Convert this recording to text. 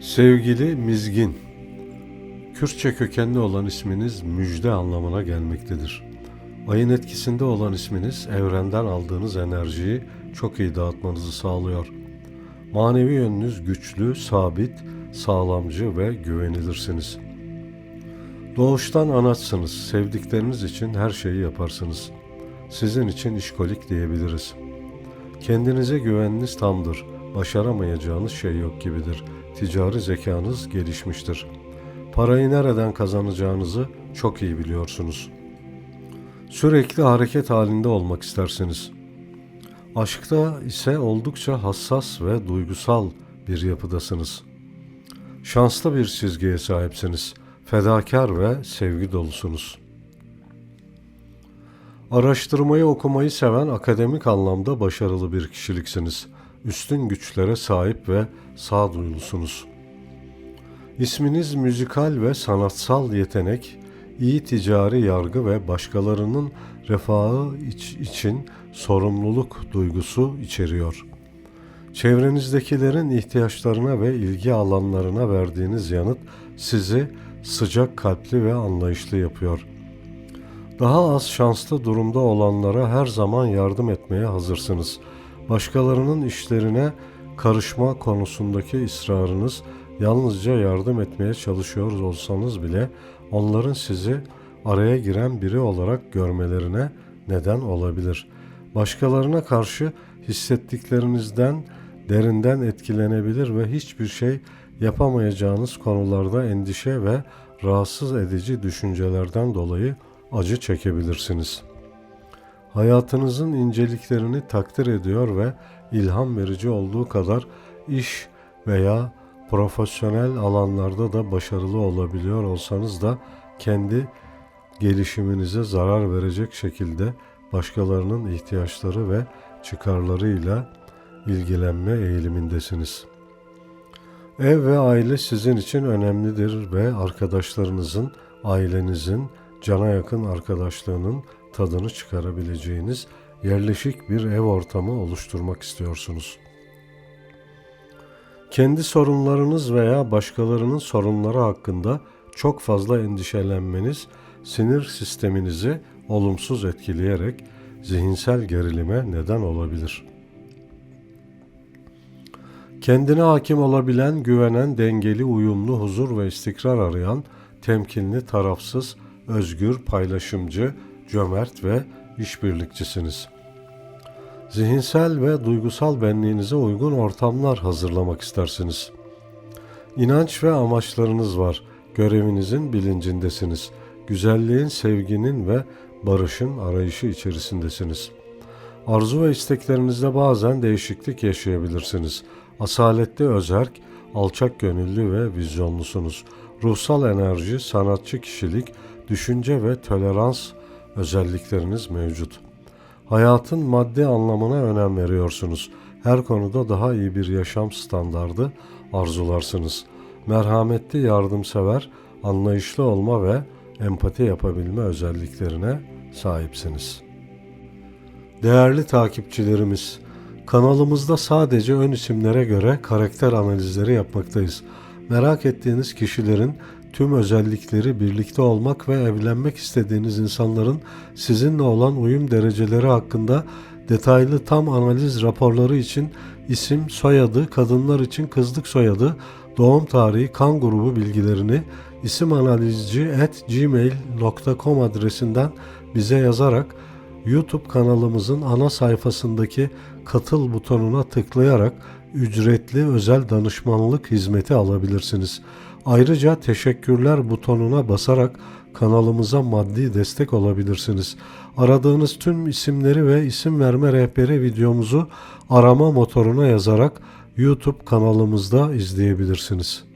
Sevgili Mizgin, Kürtçe kökenli olan isminiz müjde anlamına gelmektedir. Ayın etkisinde olan isminiz evrenden aldığınız enerjiyi çok iyi dağıtmanızı sağlıyor. Manevi yönünüz güçlü, sabit, sağlamcı ve güvenilirsiniz. Doğuştan anaçsınız, sevdikleriniz için her şeyi yaparsınız. Sizin için işkolik diyebiliriz. Kendinize güveniniz tamdır, başaramayacağınız şey yok gibidir. Ticari zekanız gelişmiştir. Parayı nereden kazanacağınızı çok iyi biliyorsunuz. Sürekli hareket halinde olmak istersiniz. Aşkta ise oldukça hassas ve duygusal bir yapıdasınız. Şanslı bir çizgiye sahipsiniz. Fedakar ve sevgi dolusunuz. Araştırmayı okumayı seven akademik anlamda başarılı bir kişiliksiniz. Üstün güçlere sahip ve sağduyulusunuz. İsminiz müzikal ve sanatsal yetenek, iyi ticari yargı ve başkalarının refahı iç- için sorumluluk duygusu içeriyor. Çevrenizdekilerin ihtiyaçlarına ve ilgi alanlarına verdiğiniz yanıt sizi sıcak kalpli ve anlayışlı yapıyor. Daha az şanslı durumda olanlara her zaman yardım etmeye hazırsınız. Başkalarının işlerine karışma konusundaki ısrarınız yalnızca yardım etmeye çalışıyor olsanız bile onların sizi araya giren biri olarak görmelerine neden olabilir. Başkalarına karşı hissettiklerinizden derinden etkilenebilir ve hiçbir şey yapamayacağınız konularda endişe ve rahatsız edici düşüncelerden dolayı acı çekebilirsiniz. Hayatınızın inceliklerini takdir ediyor ve ilham verici olduğu kadar iş veya profesyonel alanlarda da başarılı olabiliyor olsanız da kendi gelişiminize zarar verecek şekilde başkalarının ihtiyaçları ve çıkarlarıyla ilgilenme eğilimindesiniz. Ev ve aile sizin için önemlidir ve arkadaşlarınızın, ailenizin, cana yakın arkadaşlığının tadını çıkarabileceğiniz yerleşik bir ev ortamı oluşturmak istiyorsunuz. Kendi sorunlarınız veya başkalarının sorunları hakkında çok fazla endişelenmeniz sinir sisteminizi olumsuz etkileyerek zihinsel gerilime neden olabilir. Kendine hakim olabilen, güvenen, dengeli, uyumlu, huzur ve istikrar arayan, temkinli, tarafsız, özgür, paylaşımcı, cömert ve işbirlikçisiniz. Zihinsel ve duygusal benliğinize uygun ortamlar hazırlamak istersiniz. İnanç ve amaçlarınız var. Görevinizin bilincindesiniz. Güzelliğin, sevginin ve barışın arayışı içerisindesiniz. Arzu ve isteklerinizde bazen değişiklik yaşayabilirsiniz. Asaletli özerk, alçak gönüllü ve vizyonlusunuz. Ruhsal enerji, sanatçı kişilik, düşünce ve tolerans özellikleriniz mevcut. Hayatın maddi anlamına önem veriyorsunuz. Her konuda daha iyi bir yaşam standardı arzularsınız. Merhametli, yardımsever, anlayışlı olma ve empati yapabilme özelliklerine sahipsiniz. Değerli takipçilerimiz, kanalımızda sadece ön isimlere göre karakter analizleri yapmaktayız. Merak ettiğiniz kişilerin tüm özellikleri birlikte olmak ve evlenmek istediğiniz insanların sizinle olan uyum dereceleri hakkında detaylı tam analiz raporları için isim, soyadı, kadınlar için kızlık soyadı, doğum tarihi, kan grubu bilgilerini isimanalizci@gmail.com adresinden bize yazarak YouTube kanalımızın ana sayfasındaki katıl butonuna tıklayarak ücretli özel danışmanlık hizmeti alabilirsiniz. Ayrıca teşekkürler butonuna basarak kanalımıza maddi destek olabilirsiniz. Aradığınız tüm isimleri ve isim verme rehberi videomuzu arama motoruna yazarak YouTube kanalımızda izleyebilirsiniz.